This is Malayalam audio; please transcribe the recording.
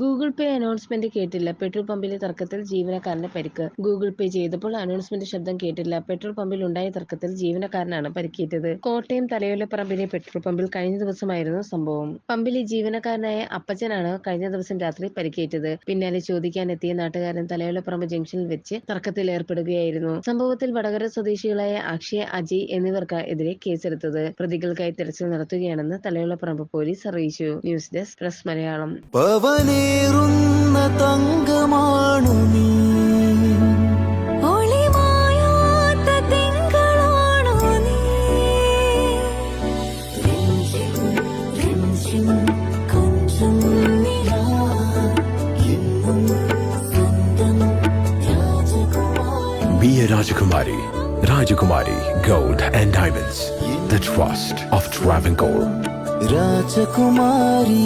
ഗൂഗിൾ പേ അനൗൺസ്മെന്റ് കേട്ടില്ല. പെട്രോൾ പമ്പിലെ തർക്കത്തിൽ ജീവനക്കാരന് പരിക്ക്. ഗൂഗിൾ പേ ചെയ്തപ്പോൾ അനൗൺസ്മെന്റ് ശബ്ദം കേട്ടില്ല. പെട്രോൾ പമ്പിൽ ഉണ്ടായ തർക്കത്തിൽ ജീവനക്കാരനാണ് പരിക്കേറ്റത്. കോട്ടയം തലയോലപ്പറമ്പിലെ പെട്രോൾ പമ്പിൽ കഴിഞ്ഞ ദിവസമായിരുന്നു സംഭവം. പമ്പിലെ ജീവനക്കാരനായ അപ്പച്ചനാണ് കഴിഞ്ഞ ദിവസം രാത്രി പരിക്കേറ്റത്. പിന്നാലെ ചോദിക്കാനെത്തിയ നാട്ടുകാരൻ തലയോലപ്പറമ്പ് ജംഗ്ഷനിൽ വെച്ച് തർക്കത്തിൽ ഏർപ്പെടുകയായിരുന്നു. സംഭവത്തിൽ വടകര സ്വദേശികളായ അക്ഷയ് അജയ് എന്നിവർക്ക് എതിരെ കേസെടുത്തത്. പ്രതികൾക്കായി തെരച്ചിൽ നടത്തുകയാണെന്ന് തലയോലപ്പറമ്പ് പോലീസ് അറിയിച്ചു. News desk press Malayalam. പവനേറുന്ന തങ്കമാണു നീ ഒളിമായാത്ത തിങ്കളാണോ നീ രഞ്ജിം രഞ്ജിം കൊഞ്ചും നിലാ എന്നും സ്വന്തം രാജകുമാരി Be a Rajakumari. Rajakumari Gold and Diamonds. The trust of Travancore. രാജകുമാരി